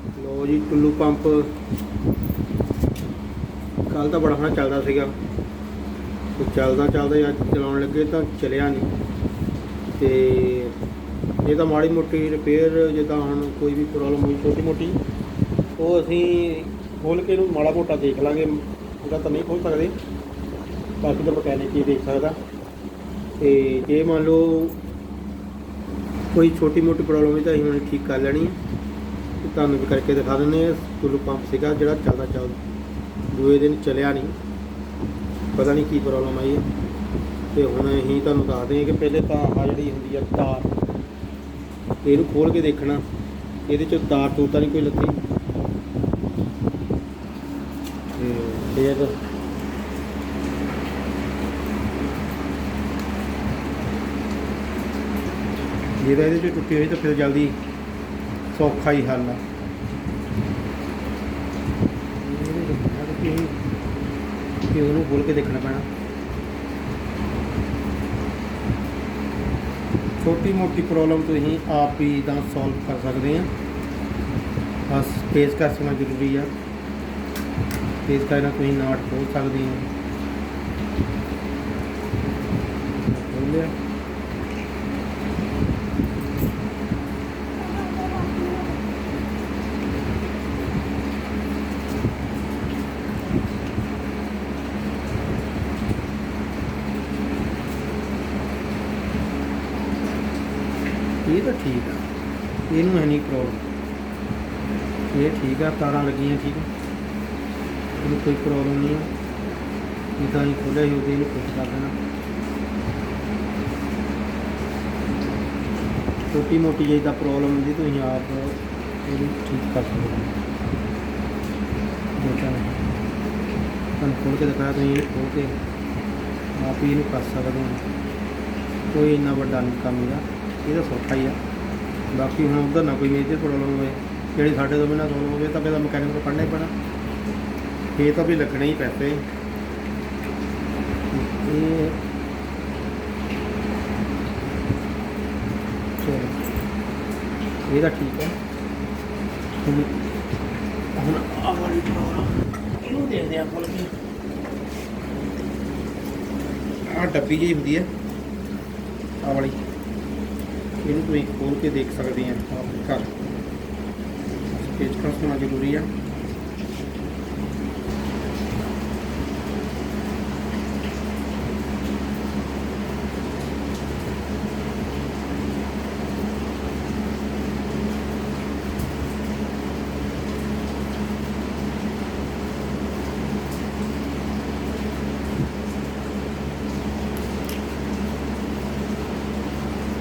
ਲੋ ਜੀ ਟੁੱਲੂ ਪੰਪ। ਕੱਲ ਤਾਂ ਬੜਾ ਹਣਾ ਚੱਲਦਾ ਸੀਗਾ। ਤੇ ਚੱਲਦਾ ਚੱਲਦਾ ਹੀ ਅੱਜ ਚਲਾਉਣ ਲੱਗੇ ਤਾਂ ਚਲਿਆ ਨਹੀਂ ਤੇ ਇਹ ਤਾਂ ਮਾੜੀ ਮੋਟੀ ਰਿਪੇਅਰ ਜਿੱਦਾਂ ਹੁਣ ਕੋਈ ਵੀ ਪ੍ਰੋਬਲਮ ਹੋਈ ਛੋਟੀ ਮੋਟੀ, ਉਹ ਅਸੀਂ ਖੋਲ ਕੇ ਇਹਨੂੰ ਮਾੜਾ ਮੋਟਾ ਦੇਖ ਲਾਂਗੇ। ਉਹਦਾ ਤਾਂ ਨਹੀਂ ਖੋਲ ਸਕਦੇ। ਬਾਕੀ ਤਾਂ ਮਕੈਨਿਕ ਹੀ ਦੇਖ ਸਕਦਾ। ਤੇ ਜੇ ਮੰਨ ਲਓ ਕੋਈ ਛੋਟੀ ਮੋਟੀ ਪ੍ਰੋਬਲਮ ਹੈ ਤਾਂ ਅਸੀਂ ਹੁਣ ਠੀਕ ਕਰ ਲੈਣੀ ਹੈ। ਤੁਹਾਨੂੰ ਵੀ ਕਰਕੇ ਦਿਖਾ ਦਿੰਦੇ ਹਾਂ। ਟੁੱਲੂ ਪੰਪ ਸੀਗਾ ਜਿਹੜਾ ਚੱਲਦਾ ਚੱਲਦਾ। ਦੂਏ ਦਿਨ ਚੱਲਿਆ ਨਹੀਂ। ਪਤਾ ਨਹੀਂ ਕੀ ਪ੍ਰੋਬਲਮ ਆਈ ਹੈ। ਤੇ ਹੁਣ ਅਸੀਂ ਤੁਹਾਨੂੰ ਦੱਸਦੇ ਹਾਂ ਕਿ ਪਹਿਲੇ ਤਾਂ ਆਹ ਜਿਹੜੀ ਹੁੰਦੀ ਆ ਤਾਰ, ਇਹਨੂੰ ਖੋਲ ਕੇ ਦੇਖਣਾ। ਇਹਦੇ ਚ ਤਾਰ ਤੂਰ ਤਾਂ ਨਹੀਂ ਕੋਈ ਲੱਗੀ ਤੇ ਫਿਰ ਜੇ ਤਾਂ ਇਹਦੇ ਚ ਟੁੱਟੀ ਹੋਈ ਤਾਂ ਫਿਰ ਜਲਦੀ ਸੌਖਾ ਹੀ ਹੱਲ ਆ ਇਹਦੇ ਚ ਟੁੱਟੀ ਹੋਈ, ਤੇ ਉਹਨੂੰ ਖੋਲ ਕੇ ਦੇਖਣਾ ਪੈਣਾ। ਛੋਟੀ ਮੋਟੀ ਪ੍ਰੋਬਲਮ ਤੁਸੀਂ ਆਪ ਹੀ ਤਾਂ ਸੋਲਵ ਕਰ ਸਕਦੇ ਆ। ਬਸ ਫੇਸ ਕਰਨਾ ਜ਼ਰੂਰੀ ਆ। ਫੇਸ ਕਰਨਾ ਤੁਸੀਂ ਨਾਟ ਖੋਲ ਸਕਦੇ ਆ ਖੋਲ ਤਾਂ ਠੀਕ ਆ। ਇਹਨੂੰ ਹੈ ਨਹੀਂ ਪ੍ਰੋਬਲਮ ਇਹ ਠੀਕ ਆ, ਤਾਰਾਂ ਲੱਗੀਆਂ ਠੀਕ ਆ। ਇਹਨੂੰ ਕੋਈ ਪ੍ਰੋਬਲਮ ਨਹੀਂ ਆ। ਜਿੱਦਾਂ ਹੀ ਖੋਲਿਆ ਹੀ ਉਹਦੇ ਇਹਨੂੰ ਫਿੱਟ ਕਰ ਦੇਣਾ। ਛੋਟੀ ਮੋਟੀ ਜਿਹੀ ਤਾਂ ਪ੍ਰੋਬਲਮ ਹੁੰਦੀ, ਤੁਸੀਂ ਆਪ ਇਹਨੂੰ ਠੀਕ ਕਰ ਸਕਦੇ ਹੋ। ਦੇਖਾਂ। ਤੁਹਾਨੂੰ ਖੋਲ ਕੇ ਦਿਖਾਇਆ, ਤੁਸੀਂ ਇਹ ਖੋਲ ਕੇ ਆਪ ਹੀ ਇਹਨੂੰ ਕਰ ਸਕਦੇ ਹੋ। ਕੋਈ ਇੰਨਾ ਵੱਡਾ ਨਹੀਂ ਕੰਮ ਇਹਦਾ ਇਹ ਤਾਂ ਸੌਖਾ ਹੀ ਆ। ਬਾਕੀ ਹੁਣ ਉਧਰ ਨਾ ਕੋਈ ਮੇਜਰ ਪ੍ਰੋਬਲਮ ਹੋਵੇ, ਜਿਹੜੀ ਸਾਡੇ ਤੋਂ ਬਿਨਾਂ ਸੋਲਵ ਹੋਵੇ ਤਾਂ ਫਿਰ ਮਕੈਨਿਕ ਨੂੰ ਪੜ੍ਹਨਾ ਹੀ ਪੈਣਾ। ਇਹ ਤਾਂ ਵੀ ਲੱਗਣੇ ਹੀ ਪੈਸੇ। ਇਹ ਚਲੋ ਇਹ ਤਾਂ ਠੀਕ ਹੈ ਹੁਣ ਹੁਣ ਆਹ ਵਾਲੀ ਇਹਨੂੰ ਦੇਖਦੇ ਆ ਖੋਲ ਕੇ? ਆਹ ਡੱਬੀ ਜਿਹੀ ਹੁੰਦੀ ਹੈ ਆਹ ਵਾਲੀ। ਇਹਨੂੰ ਤੁਸੀਂ ਖੋਲ ਕੇ ਦੇਖ ਸਕਦੇ ਆ। ਆਪ ਘਰ। ਪੇਚਕਸ ਹੋਣਾ ਜ਼ਰੂਰੀ ਆ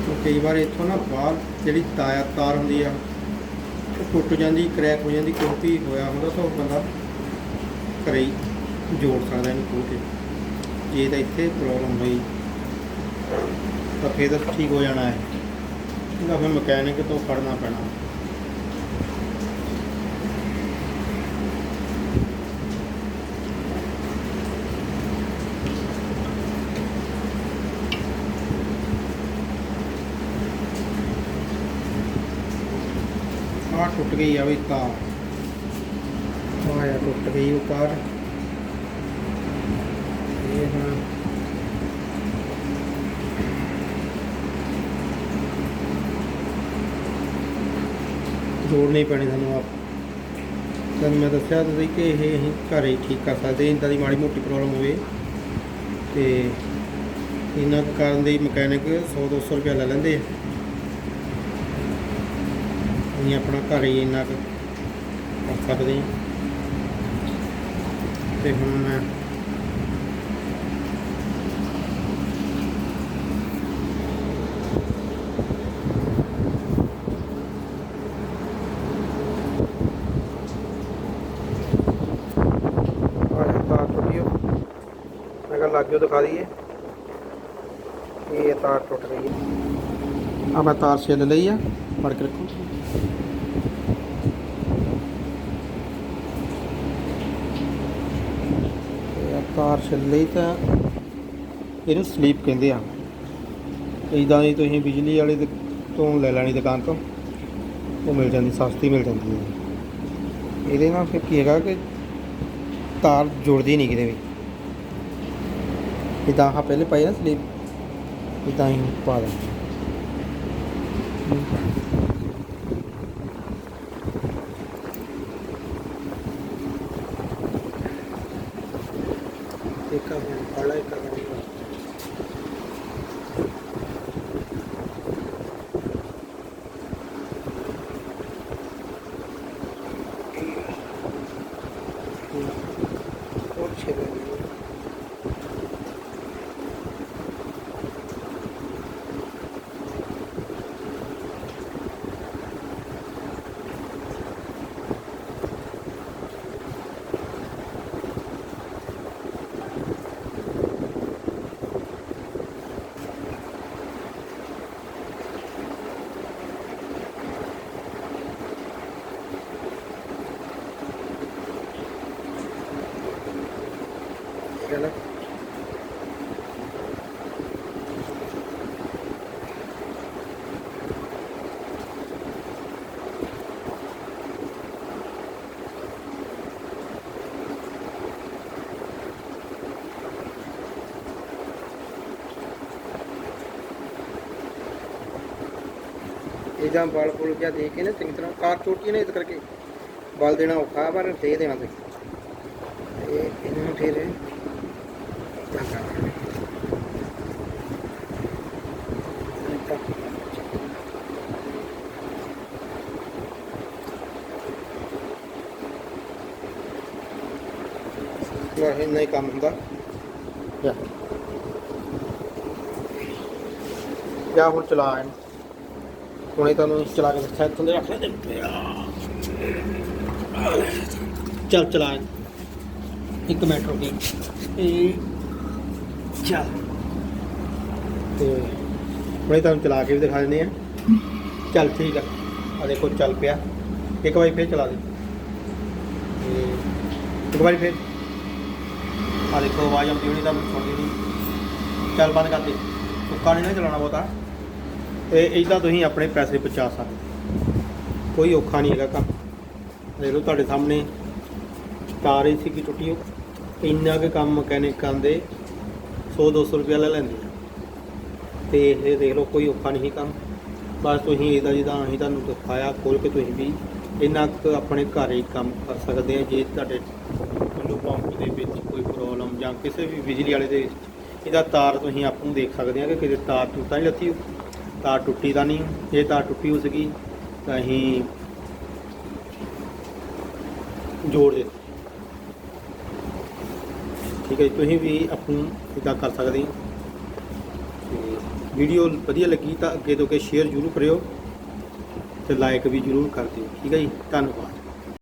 ਤੇ ਕਈ ਵਾਰ ਇੱਥੋਂ ਨਾ ਬਾਹਰ ਜਿਹੜੀ ਤਾਰ ਤਾਰ ਹੁੰਦੀ ਆ, ਉਹ ਟੁੱਟ ਜਾਂਦੀ ਕਰੈਕ ਹੋ ਜਾਂਦੀ ਕੁਝ ਵੀ ਹੋਇਆ ਹੁੰਦਾ, ਤਾਂ ਉਹ ਬੰਦਾ ਘਰੇ ਹੀ ਜੋੜ ਸਕਦਾ ਇਹਨੂੰ ਖੋਲ ਕੇ। ਜੇ ਤਾਂ ਇੱਥੇ ਪ੍ਰੋਬਲਮ ਹੋਈ, ਤਾਂ ਫਿਰ ਤਾਂ ਠੀਕ ਹੋ ਜਾਣਾ ਹੈ। ਇਹਦਾ ਫਿਰ ਮਕੈਨਿਕ ਤੋਂ ਫੜਨਾ ਪੈਣਾ। ਟੁੱਟ ਗਈ ਆ ਵੀ ਤਾਰ ਆਹ ਟੁੱਟ ਗਈ ਉਹ ਤਾਰ ਇਹ ਹੁਣ ਜੋੜਨੀ ਪੈਣੀ ਸਾਨੂੰ ਆਪ। ਤੁਹਾਨੂੰ ਮੈਂ ਦੱਸਿਆ ਤੁਸੀਂ ਕਿ ਇਹ ਅਸੀਂ ਘਰੇ ਹੀ ਠੀਕ ਕਰ ਸਕਦੇ ਇੰਦਾਂ ਦੀ ਮਾੜੀ ਮੋਟੀ ਪ੍ਰੋਬਲਮ ਹੋਵੇ। ਤੇ ਇਹਨਾਂ ਕਾਰਨ ਦੇ ਮਕੈਨਿਕ 100 200 ਰੁਪਏ ਲੈ ਲੈਂਦੇ ਆ। ਅਸੀਂ ਆਪਣਾ ਘਰ ਹੀ ਇੰਨਾ ਕੁ ਕਰ ਸਕਦੇ ਹਾਂ। ਤੇ ਹੁਣ ਮੈਂ ਲਾਗਿਓ ਦਿਖਾ ਦਈਏ। ਇਹ ਤਾਰ ਟੁੱਟ ਗਈ ਹੈ ਆ ਮੈਂ ਤਾਰ ਛਿੱਲ ਲਈ ਆ। ਫੜ ਕੇ ਰੱਖੋ। ਤਾਰ ਛਿੱਲ ਲਈ ਤਾਂ ਇਹਨੂੰ ਸਲੀਪ ਕਹਿੰਦੇ ਆ। ਇਦਾਂ ਦੀ ਤੁਸੀਂ ਬਿਜਲੀ ਵਾਲੇ ਤੋਂ ਲੈ ਲੈਣੀ ਦੁਕਾਨ ਤੋਂ, ਉਹ ਮਿਲ ਜਾਂਦੀ, ਸਸਤੀ ਮਿਲ ਜਾਂਦੀ ਹੈ। ਇਹਦੇ ਨਾਲ ਫਿਰ ਕੀ ਹੈਗਾ ਕਿ ਤਾਰ ਜੁੜਦੀ ਨਹੀਂ ਕਿਤੇ ਵੀ। ਇਦਾਂ ਆਹ ਪਹਿਲੇ ਪਾਈ ਨਾ ਸਲੀਪ ਇਦਾਂ ਹੀ ਪਾ ਦਿੰਦੇ ਇੱਕ ਆ ਫੜਾ ਠੀਕ ਇਹ ਜਾਂ ਬਲ ਬੁਲ ਜਿਹਾ ਦੇ ਕੇ ਨਾ ਚੰਗੀ ਤਰ੍ਹਾਂ, ਕਾਰ ਚੋਟੀ ਨੇ ਇਸ ਕਰਕੇ। ਬਲ ਦੇਣਾ ਔਖਾ ਪਰ ਦੇ ਦੇਣਾ ਤੇ। ਇਹ ਇਹਨੂੰ ਫੇਰ ਏਦਾਂ ਇੰਨਾ ਹੀ ਕੰਮ ਹੁੰਦਾ। ਜਾ ਜਾ ਹੁਣ ਚਲਾ ਇਹਨੂੰ। ਹੁਣੇ ਤੁਹਾਨੂੰ ਚਲਾ ਕੇ ਦੱਸਿਆ ਇੱਥੋਂ ਦੇ ਰੱਖ ਲੈ ਚੱਲ ਚਲਾ ਇੱਕ ਮਿੰਟ ਰੁਕੀ ਇਹ ਚੱਲ। ਤੇ ਹੁਣੇ ਤੁਹਾਨੂੰ ਚਲਾ ਕੇ ਵੀ ਦਿਖਾ ਦਿੰਦੇ ਆ। ਚੱਲ ਠੀਕ ਆ। ਆ ਦੇਖੋ, ਚੱਲ ਪਿਆ। ਇੱਕ ਵਾਰੀ ਫੇਰ ਚਲਾ ਦੇ। ਤੇ ਇੱਕ ਵਾਰੀ ਫੇਰ। ਆ ਦੇਖੋ, ਆਵਾਜ਼ ਆਉਂਦੀ ਹੋਣੀ ਤਾਂ ਸੁਣਦੀ ਨਹੀਂ। ਚੱਲ ਬੰਦ ਕਰ ਦੇ। ਸੁੱਕਾ ਨਹੀਂ ਨਾ ਚਲਾਉਣਾ ਬਹੁਤਾ। ਤੇ ਇਦਾਂ ਤੁਸੀਂ ਆਪਣੇ ਪੈਸੇ ਬਚਾ ਸਕਦੇ। ਕੋਈ ਔਖਾ ਨਹੀਂ ਹੈਗਾ ਕੰਮ। ਦੇਖ ਲਓ ਤੁਹਾਡੇ ਸਾਹਮਣੇ। ਤਾਰ ਹੀ ਸੀ ਟੁੱਟੀ ਉਹ। ਇੰਨਾ ਕੁ ਕੰਮ ਮਕੈਨਿਕ ਕਰਦੇ 100 200 ਰੁਪਏ ਲੈ ਲੈਂਦੇ ਆ। ਤੇ ਇਹ ਦੇਖ ਲਓ, ਕੋਈ ਔਖਾ ਨਹੀਂ ਕੰਮ। ਬਸ ਤੁਸੀਂ ਇਹਦਾ ਜਿੱਦਾਂ ਅਸੀਂ ਤੁਹਾਨੂੰ ਦਿਖਾਇਆ ਖੋਲ ਕੇ ਤੁਸੀਂ ਵੀ ਇੰਨਾ ਕੁ ਆਪਣੇ ਘਰ ਹੀ ਕੰਮ ਕਰ ਸਕਦੇ ਆ। ਜੇ ਤੁਹਾਡੇ ਟੁੱਲੂ ਪੰਪ ਦੇ ਵਿੱਚ ਕੋਈ ਪ੍ਰੋਬਲਮ ਜਾਂ ਕਿਸੇ ਵੀ ਬਿਜਲੀ ਵਾਲੇ ਦੇ ਇਹਦਾ ਤਾਰ ਤੁਸੀਂ ਆਪ ਨੂੰ ਦੇਖ ਸਕਦੇ ਆ ਕਿ ਕਿਤੇ ਤਾਰ ਟੁੱਟਾ ਨਹੀਂ ਲੱਥੀ ਤਾਰ ਟੁੱਟੀ ਤਾਂ ਨਹੀਂ। ਜੇ ਤਾਰ ਟੁੱਟੀ ਹੋ ਸਕੀ ਤਾਂ ਅਸੀਂ ਜੋੜ ਦੇ ਠੀਕ ਹੈ ਜੀ, ਤੁਸੀਂ ਵੀ ਆਪਣੀ ਇਦਾਂ ਕਰ ਸਕਦੇ ਹੋ। ਤੇ ਵੀਡੀਓ ਵਧੀਆ ਲੱਗੀ ਤਾਂ ਅੱਗੇ ਤੋਂ ਅੱਗੇ ਸ਼ੇਅਰ ਜ਼ਰੂਰ ਕਰਿਓ ਤੇ ਲਾਈਕ ਵੀ ਜ਼ਰੂਰ ਕਰ ਦਿਓ। ਠੀਕ ਹੈ ਜੀ ਧੰਨਵਾਦ।